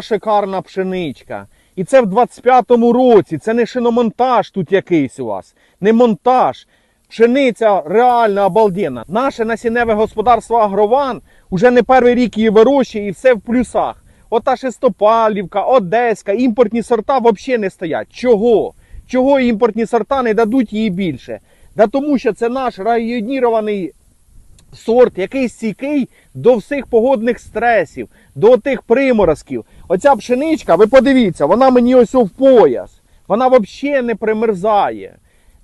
Шикарна пшеничка. І це в 25-му році. Це не шиномонтаж тут якийсь у вас. Не монтаж. Пшениця реально обалденна. Наше насінневе господарство Агрован уже не перший рік її вирощує і все в плюсах. Ота Шестопалівка, Одеська, імпортні сорта взагалі не стоять. Чого? Чого імпортні сорта не дадуть її більше? Да тому що це наш районірований сорт, який стійкий до всіх погодних стресів, до тих приморозків. Оця пшеничка, ви подивіться, вона мені ось в пояс. Вона взагалі не примерзає.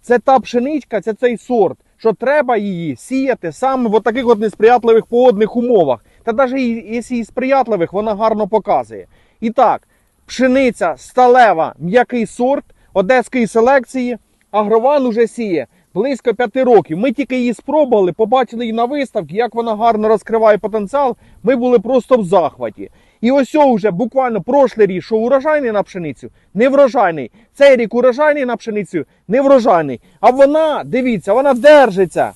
Це та пшеничка, це цей сорт, що треба її сіяти саме в таких от несприятливих погодних умовах. Та навіть якщо і сприятливих, вона гарно показує. І так, пшениця сталева, м'який сорт одеської селекції. Агрован уже сіє близько п'яти років. Ми тільки її спробували, побачили її на виставці, як вона гарно розкриває потенціал. Ми були просто в захваті. І ось вже буквально прошлий рік, що урожайний на пшеницю, не врожайний. Цей рік урожайний на пшеницю, не врожайний. А вона, дивіться, вона держиться.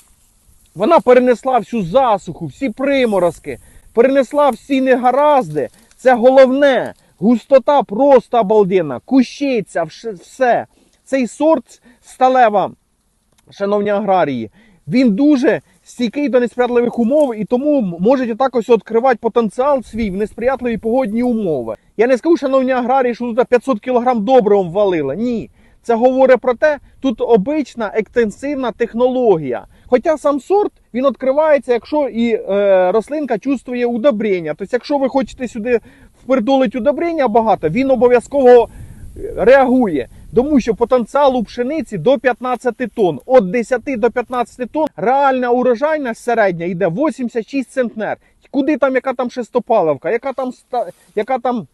Вона перенесла всю засуху, всі приморозки, перенесла всі негаразди. Це головне. Густота просто обалденна, кущиця, все. Цей сорт сталева, шановні аграрії, він дуже стійкий до несприятливих умов і тому може отак ось відкривати потенціал свій в несприятливі погодні умови. Я не скажу, шановні аграрії, що тут 500 кг добривом валили. Ні. Це говорить про те, тут обична екстенсивна технологія. Хоча сам сорт він відкривається, якщо і е, рослинка чувствує удобрення. Тобто, якщо ви хочете сюди впердолити удобрення багато, він обов'язково реагує. Тому що потенціал у пшениці до 15 тонн. Від 10 до 15 тонн реальна урожайність середня йде 86 центнер. Куди там, яка там шестопаливка, яка там, яка там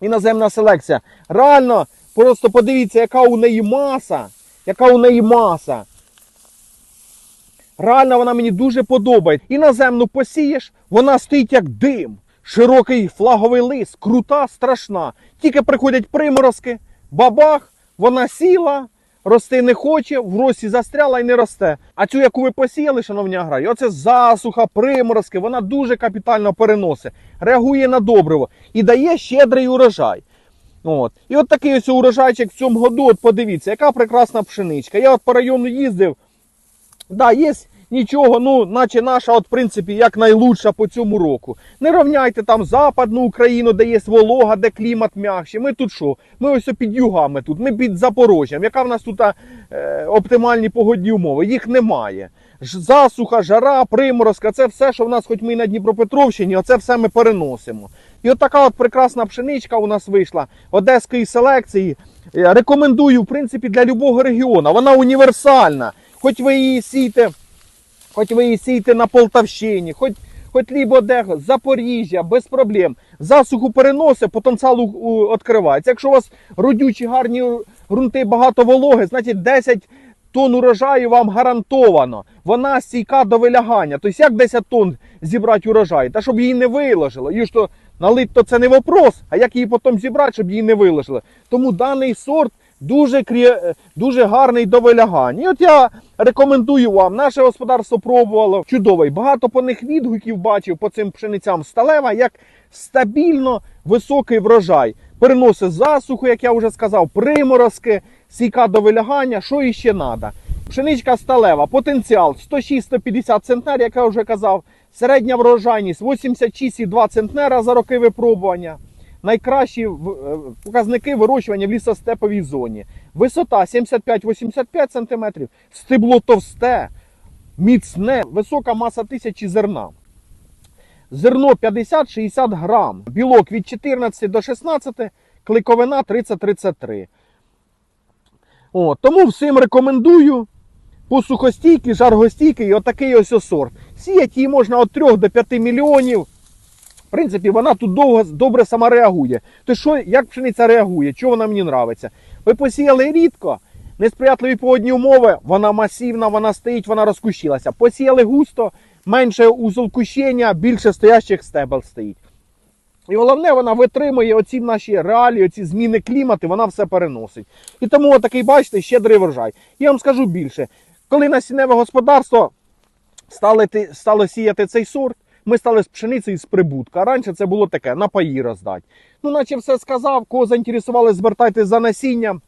іноземна селекція. Реально, просто подивіться, яка у неї маса. Яка у неї маса. Реально вона мені дуже подобається. Іноземну посієш, вона стоїть як дим. Широкий флаговий лист, крута, страшна. Тільки приходять приморозки, бабах, вона сіла, рости не хоче, в росі застряла і не росте. А цю, яку ви посіяли, шановні аграрії, оце засуха, приморозки, вона дуже капітально переносить, реагує на добриво і дає щедрий урожай. От. І от такий ось урожайчик в цьому году, от подивіться, яка прекрасна пшеничка. Я от по району їздив, Да, є нічого, ну, наче наша, от, в принципі, як найлучша по цьому року. Не рівняйте там Западну Україну, де є волога, де клімат м'якший. Ми тут що? Ми ось під югами тут, ми під Запорожжям. Яка в нас тут е, оптимальні погодні умови? Їх немає. Засуха, жара, приморозка, це все, що в нас, хоч ми і на Дніпропетровщині, оце все ми переносимо. І от така от прекрасна пшеничка у нас вийшла одеської селекції. Е, Рекомендую, в принципі, для любого регіону. Вона універсальна. Хоч ви її сійте, хоч ви її сійте на Полтавщині, хоч, хоч лібо де, Запоріжжя, без проблем. Засуху переносить, потенціал відкривається. Якщо у вас родючі гарні ґрунти, багато вологи, значить 10 тонн урожаю вам гарантовано. Вона стійка до вилягання. Тобто як 10 тонн зібрати урожай? Та щоб її не виложило. Її то налить, то це не вопрос, а як її потім зібрати, щоб її не виложили. Тому даний сорт дуже, дуже гарний до вилягання. І от я рекомендую вам, наше господарство пробувало чудовий. Багато по них відгуків бачив по цим пшеницям сталева, як стабільно високий врожай. Переносить засуху, як я вже сказав, приморозки, сійка до вилягання, що іще треба. Пшеничка сталева, потенціал 106-150 центнер, як я вже казав. Середня врожайність 86,2 центнера за роки випробування. Найкращі е, показники вирощування в лісостеповій зоні. Висота 75-85 см, стебло товсте, міцне, висока маса тисячі зерна. Зерно 50-60 грам, білок від 14 до 16, кликовина 30-33. О, тому всім рекомендую посухостійкий, жаргостійкий, і отакий ось сорт. Сіяти її можна від 3 до 5 мільйонів. Принципі, вона тут довго, добре сама реагує. То що, як пшениця реагує? Чого вона мені нравиться? Ви посіяли рідко, несприятливі погодні умови, вона масивна, вона стоїть, вона розкущилася. Посіяли густо, менше узолкущення, більше стоящих стебел стоїть. І головне, вона витримує оці наші реалії, оці зміни клімату, вона все переносить. І тому такий, бачите, щедрий врожай. Я вам скажу більше, коли насінневе господарство стало, стало сіяти цей сорт, ми стали з пшениці з прибутка. Раніше це було таке, на паї роздати. Ну, наче все сказав, кого заінтересували, звертайтесь за насіння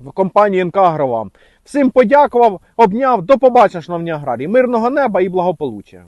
в компанії НК «Агровам». Всім подякував, обняв, до побачення, шановні аграрії. Мирного неба і благополуччя.